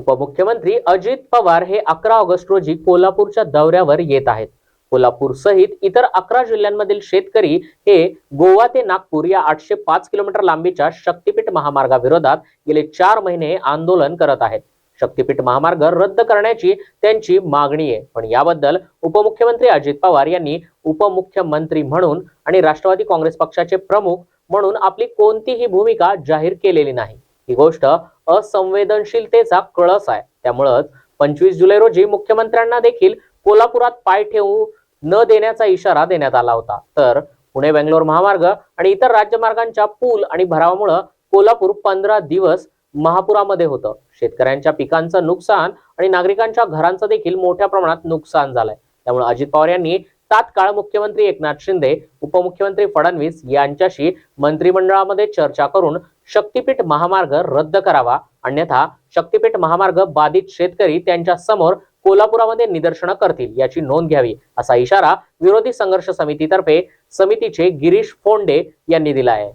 उपमुख्यमंत्री अजित पवार हे अकरा ऑगस्ट रोजी कोल्हापूरच्या दौऱ्यावर येत आहेत. कोल्हापूर सहित इतर अकरा जिल्ह्यांमधील शेतकरी हे गोवा ते नागपूर या आठशे पाच किलोमीटर लांबीच्या शक्तीपीठ महामार्गाविरोधात गेले चार महिने आंदोलन करत आहेत. शक्तीपीठ महामार्ग रद्द करण्याची त्यांची मागणी आहे. पण याबद्दल उपमुख्यमंत्री अजित पवार यांनी उपमुख्यमंत्री म्हणून आणि राष्ट्रवादी काँग्रेस पक्षाचे प्रमुख म्हणून आपली कोणतीही भूमिका जाहीर केलेली नाही. ही गोष्ट असंवेदनशीलतेचा कळस आहे. त्यामुळंच पंचवीस जुलै रोजी मुख्यमंत्र्यांना देखील कोल्हापुरात पाय ठेवू न देण्याचा इशारा देण्यात आला होता. तर पुणे बेंगलोर महामार्ग आणि इतर राज्यमार्गांच्या पूल आणि भरावामुळं कोल्हापूर पंधरा दिवस महापुरामध्ये होतं. शेतकऱ्यांच्या पिकांचं नुकसान आणि नागरिकांच्या घरांचं देखील मोठ्या प्रमाणात नुकसान झालंय. त्यामुळे अजित पवार यांनी तात्काळ मुख्यमंत्री एकनाथ शिंदे उपमुख्यमंत्री फडणवीस यांच्याशी मंत्रिमंडळामध्ये चर्चा करून शक्तीपीठ महामार्ग रद्द करावा. अन्यथा शक्तीपीठ महामार्ग बाधित शेतकरी त्यांच्यासमोर कोल्हापुरामध्ये निदर्शनं करतील याची नोंद घ्यावी असा इशारा विरोधी संघर्ष समितीतर्फे समितीचे गिरीश फोंडे यांनी दिला आहे.